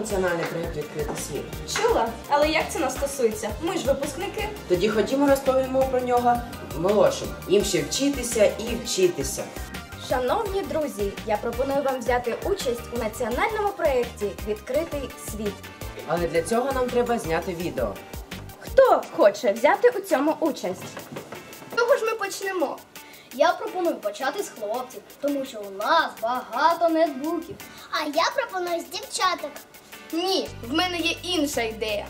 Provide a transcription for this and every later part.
національний проєкт відкритий світ? Чула, але як це нас стосується? Ми ж випускники. Тоді ходімо розповімо про нього молодшим. Їм ще вчитися і вчитися. Шановні друзі, я пропоную вам взяти участь у національному проєкті Відкритий світ. Але для цього нам треба зняти відео. Хто хоче взяти у цьому участь? З Чого ж ми почнемо? Я пропоную почати з хлопців, тому що у нас багато нетбуків. А я пропоную з дівчаток. Ні, в мене є інша ідея.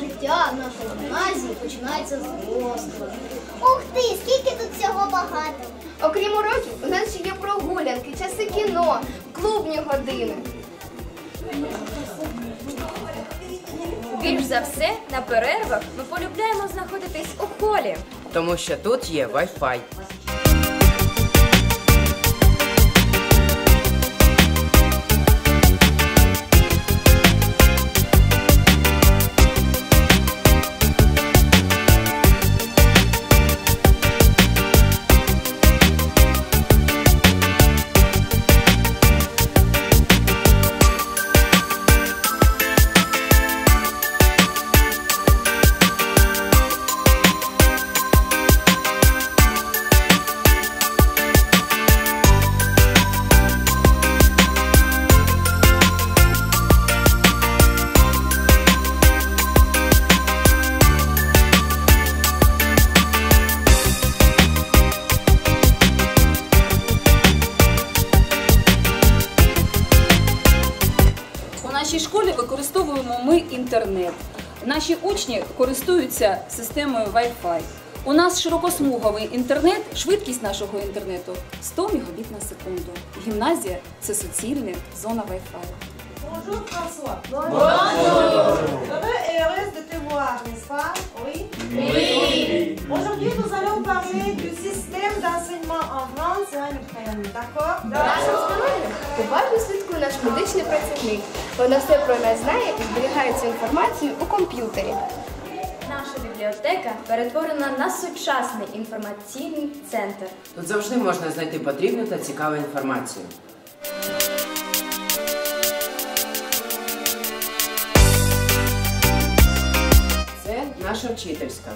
Життя в нашій гімназії починається з розкладу. Ух ти, скільки тут всього багато. Окрім уроків, у нас ще є прогулянки, часи кіно, клубні години. Більш за все, на перервах ми полюбляємо знаходитись у холі. Тому що тут є Wi-Fi. Нашій школі використовуємо ми інтернет. Наші учні користуються системою Wi-Fi. У нас широкосмуговий інтернет, швидкість нашого інтернету 100 Мбіт на секунду. Гімназія це суцільна зона Wi-Fi. Bonjour François. Bonjour. Heureux et heureuse de te voir, n'est-ce pas Oui. Oui. Aujourd'hui, nous allons parler du système d'enseignement en et en Ukraine, d'accord уважно слідкує наш медичний працівник. Вона все про нас знає і зберігає цю інформацію у комп'ютері. Наша бібліотека перетворена на сучасний інформаційний центр. Тут завжди можна знайти потрібну та цікаву інформацію. Це наша вчительська.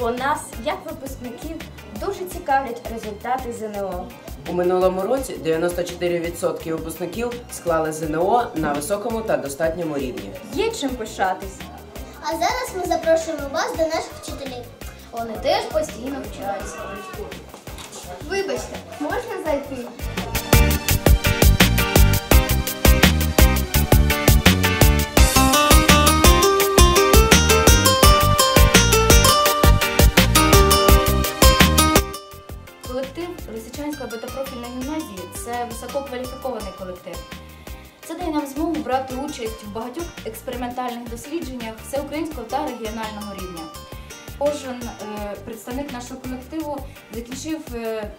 Бо нас, як випускників, дуже цікавлять результати ЗНО. У минулому році 94% випускників склали ЗНО на високому та достатньому рівні. Є чим пишатись. А зараз ми запрошуємо вас до наших вчителів. Вони теж постійно вчаться. Вибачте, можна висококваліфікований колектив. Це дає нам змогу брати участь в багатьох експериментальних дослідженнях всеукраїнського та регіонального рівня. Кожен е, представник нашого колективу закінчив е,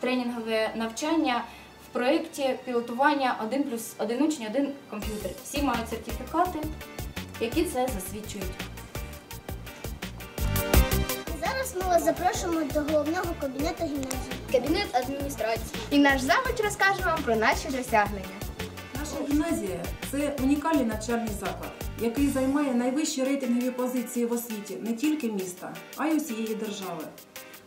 тренінгове навчання в проєкті пілотування 1 плюс 1 учень, 1 комп'ютер. Всі мають сертифікати, які це засвідчують. Зараз ми вас запрошуємо до головного кабінету гімназії. Кабінет адміністрації. І наш завуч розкаже вам про наші досягнення. Наша гімназія це унікальний навчальний заклад, який займає найвищі рейтингові позиції в освіті не тільки міста, а й усієї держави.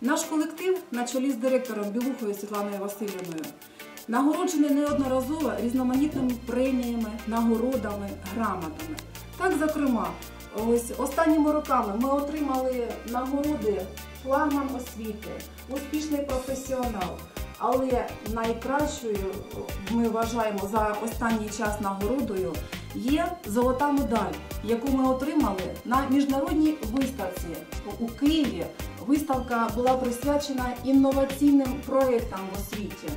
Наш колектив, на чолі з директором Білухою Світланою Васильівною, нагороджений неодноразово різноманітними преміями, нагородами, грамотами. Так, зокрема, ось останніми роками ми отримали нагороди флагман освіти, успішний професіонал. Але найкращою ми вважаємо за останній час нагородою є золота медаль, яку ми отримали на міжнародній виставці у Києві. Виставка була присвячена інноваційним проєктам в освіті.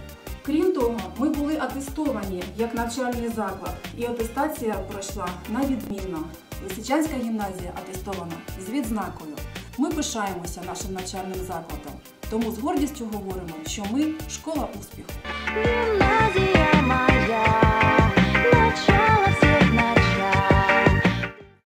Крім того, ми були атестовані як навчальний заклад, і атестація пройшла на відмінно. Лисичанська гімназія атестована з відзнакою. Ми пишаємося нашим навчальним закладом, тому з гордістю говоримо, що ми школа успіху.